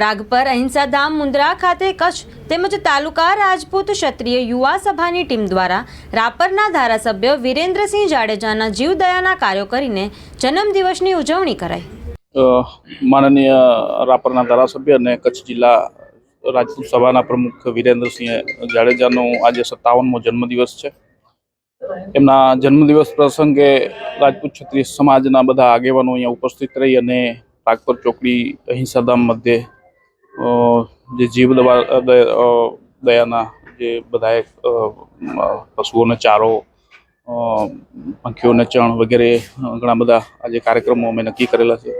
પ્રાગપર અહિંસાધામ મુન્દ્રા ખાતે કચ્છ તેમજ તાલુકા રાજપૂત ક્ષત્રિય યુવા સભાની ટીમ દ્વારા રાપરના ધારાસભ્ય વિરેન્દ્રસિંહ જાડેજાના જીવદયાના કાર્યો કરીને જન્મદિવસની ઉજવણી કરાઈ. માનનીય રાપરના ધારાસભ્ય અને કચ્છ જિલ્લા રાજપૂત સભાના પ્રમુખ વિરેન્દ્રસિંહ જાડેજાનો આજે સત્તાવનમો જન્મદિવસ છે. એમના જન્મદિવસ પ્રસંગે રાજપૂત ક્ષત્રિય સમાજના બધા આગેવાનો અહીંયા ઉપસ્થિત રહી અને પાકપર ચોકડી અહિંસાધામ મધ્યે જે જીવ દવા દયાના જે બધાએ પશુઓને ચારો પંખીઓને ચણ વગેરે ઘણા બધા આજે કાર્યક્રમો અમે નક્કી કરેલા છે.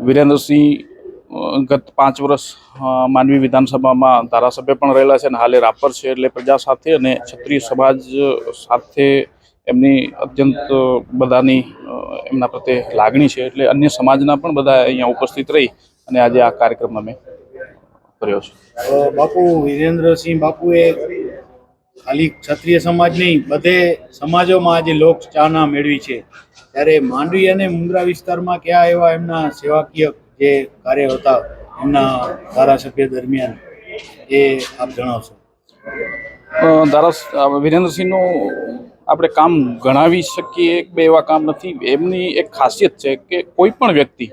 વિરેન્દ્રસિંહ ગત પાંચ વર્ષ માનવી વિધાનસભામાં ધારાસભ્ય પણ રહેલા છે અને હાલે રાપર છે એટલે પ્રજા સાથે અને ક્ષત્રિય સમાજ સાથે એમની અત્યંત બધાની એમના પ્રત્યે લાગણી છે એટલે અન્ય સમાજના પણ બધા અહીંયા ઉપસ્થિત રહી અને આજે આ કાર્યક્રમ અમે કર્યો છે. બાપુ વિરેન્દ્રસિંહ બાપુએ ખાલી ક્ષત્રિય સમાજ નહીં બધે સમાજોમાં આજે લોક ચાહના મેળવી છે. ત્યારે માંડવી અને મુંદ્રા વિસ્તારમાં કયા એવા એમના સેવાકીય જે કાર્ય હતા એમના ધારાસભ્ય દરમિયાન એ આપ જણાવશો? ધારા વિરેન્દ્રસિંહનું આપણે કામ ગણાવી શકીએ એક બે એવા કામ નથી. એમની એક ખાસિયત છે કે કોઈ પણ વ્યક્તિ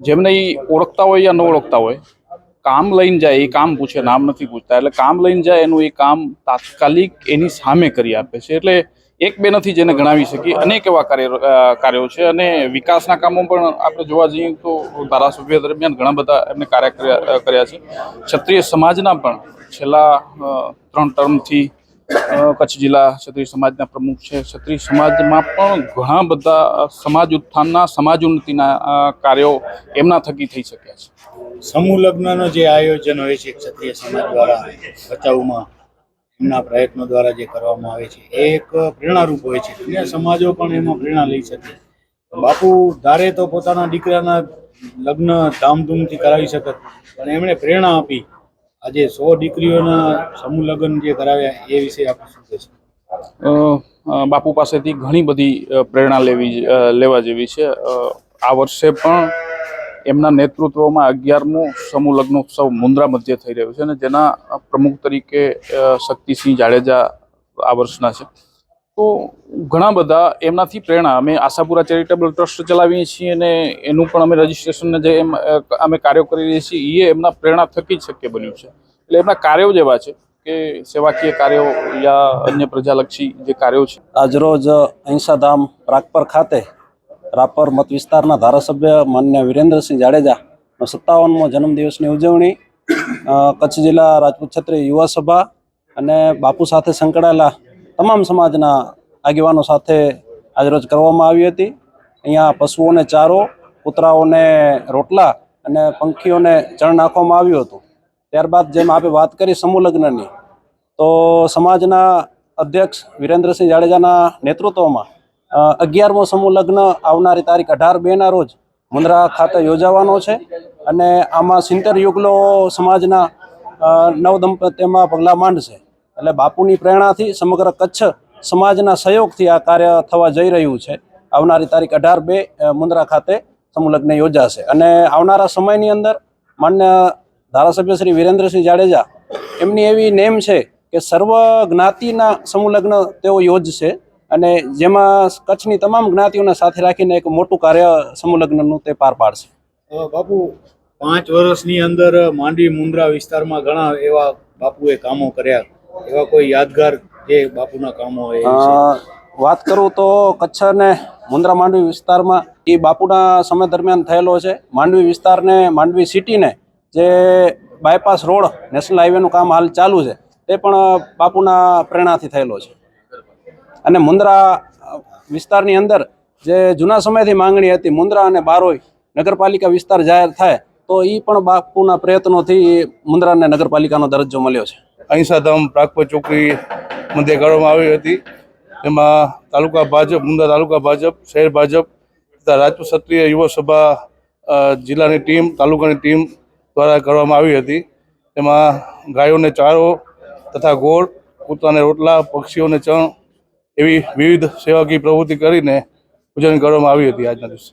જેમને એ ઓળખતા હોય યા ન ઓળખતા હોય, કામ લઈને જાય એ કામ પૂછે, નામ નથી પૂછતા. એટલે કામ લઈને જાય, એનું એ કામ તાત્કાલિક એની સામે કરી આપે છે. એટલે એક બે નથી જેને ગણાવી શકીએ. અનેક એવા કાર્ય કાર્યો છે અને વિકાસના કામો પણ આપણે જોવા જઈએ તો ધારાસભ્ય દરમિયાન ઘણા બધા એમને કાર્ય કર્યા છે. ક્ષત્રિય સમાજના પણ છેલ્લા ત્રણ ટર્મથી કચ્છ જિલ્લા ક્ષત્રિય સમાજના પ્રમુખ છે. ક્ષત્રિય સમાજમાં પણ ઘણા બધા સમાજ ઉત્થાનના, સમાજ ઉન્નતિના કાર્યો એમના થકી થઈ શક્યા છે. સમૂહ લગ્નનો જે આયોજન હોય છે ક્ષત્રિય સમાજ દ્વારા બચાવમાં, એમના પ્રયત્નો દ્વારા જે કરવામાં આવે છે, એ એક પ્રેરણારૂપ હોય છે. અન્ય સમાજો પણ એમાં પ્રેરણા લઈ શકે. બાપુ ધારે તો પોતાના દીકરાના લગ્ન ધામધૂમથી કરાવી શકત, પણ એમણે પ્રેરણા આપી. આજે સો દીકરીઓના સમૂહ લગ્ન જે કરાવ્યા એ વિશે આપણે શું કહેશો? બાપુ પાસેથી ઘણી બધી પ્રેરણા લેવી લેવા જેવી છે. આ વર્ષે પણ એમના નેતૃત્વમાં અગિયારમો સમૂહ લગ્નોત્સવ મુન્દ્રા મધ્યે થઈ રહ્યો છે અને જેના પ્રમુખ તરીકે શક્તિસિંહ જાડેજા આ વર્ષના છે. તો ઘણા બધા એમનાથી પ્રેરણા. અમે આશાપુરા ચેરિટેબલ ટ્રસ્ટ ચલાવીએ છીએ અને એનું પણ અમે રજીસ્ટ્રેશનને જે એમ અમે કાર્યો કરી રહ્યા છીએ એ એમના પ્રેરણા થકી જ શક્ય બન્યું છે. એટલે એમના કાર્યો જ એવા છે કે સેવાકીય કાર્યો યા અન્ય પ્રજાલક્ષી જે કાર્યો છે. આજરોજ અહિંસાધામ રાગપર ખાતે રાપર મત વિસ્તારના ધારાસભ્ય માન્ય વિરેન્દ્રસિંહ જાડેજાનો સત્તાવનમો જન્મદિવસની ઉજવણી કચ્છ જિલ્લા રાજપૂત ક્ષત્રિય યુવા સભા અને બાપુ સાથે સંકળાયેલા તમામ સમાજના આગેવાનો સાથે આજરોજ કરવામાં આવી હતી. અહીંયા પશુઓને ચારો, કૂતરાઓને રોટલા અને પંખીઓને ચણ નાખવામાં આવ્યું હતું. ત્યારબાદ જેમ આપણે વાત કરી સમૂહ લગ્નની, તો સમાજના અધ્યક્ષ વિરેન્દ્રસિંહ જાડેજાના નેતૃત્વમાં અગિયારમો સમૂહ લગ્ન આવનારી તારીખ અઢાર બેના રોજ મુંદ્રા ખાતે યોજાવાનો છે. અને આમાં સિત્તેર યુગલો સમાજના નવ દંપતીમાં પગલાં માંડશે. એટલે બાપુની પ્રેરણાથી સમગ્ર કચ્છ સમાજના સહયોગથી આ કાર્ય થવા જઈ રહ્યું છે. આવનારી તારીખ અઢાર બે મુન્દ્રા ખાતે સમૂહલગ્ન યોજાશે. અને આવનારા સમયની અંદર માન્ય ધારાસભ્ય શ્રી વિરેન્દ્રસિંહ જાડેજા એમની એવી નેમ છે કે સર્વ જ્ઞાતિના સમૂહલગ્ન તેઓ યોજશે અને જેમાં કચ્છની તમામ જ્ઞાતિઓને સાથે રાખીને એક મોટું કાર્ય સમૂહલગ્નનું તે પાર પાડશે. બાપુ, પાંચ વર્ષની અંદર માંડવી મુંદ્રા વિસ્તારમાં ઘણા એવા બાપુએ કામો કર્યા. એવા કોઈ યાદગાર જે બાપુના કામો હોય વાત કરું તો કચ્છ અને મુન્દ્રા માંડવી વિસ્તારમાં એ બાપુના સમય દરમિયાન થયેલો છે. માંડવી વિસ્તારને માંડવી સિટીને જે બાયપાસ રોડ નેશનલ હાઈવેનું કામ હાલ ચાલુ છે તે પણ બાપુના પ્રેરણાથી થયેલો છે. અને મુન્દ્રા વિસ્તારની અંદર જે જૂના સમયથી માંગણી હતી મુન્દ્રા અને બારોઈ નગરપાલિકા વિસ્તાર જાહેર થાય તો એ પણ બાપુના પ્રયત્નોથી મુન્દ્રાને નગરપાલિકાનો દરજ્જો મળ્યો છે. અહિંસાધામ પ્રાગપત ચોકડી મધ્યે કરવામાં આવી હતી. તેમાં તાલુકા ભાજપ, મુંદા તાલુકા ભાજપ, શહેર ભાજપ તથા રાજપૂત ક્ષત્રિય યુવા સભા જિલ્લાની ટીમ, તાલુકાની ટીમ દ્વારા કરવામાં આવી હતી. તેમાં ગાયોને ચારો તથા ગોળ, કૂતરાને રોટલા, પક્ષીઓને ચણ એવી વિવિધ સેવાકીય પ્રવૃત્તિ કરીને ઉજવણી કરવામાં આવી હતી આજના દિવસે.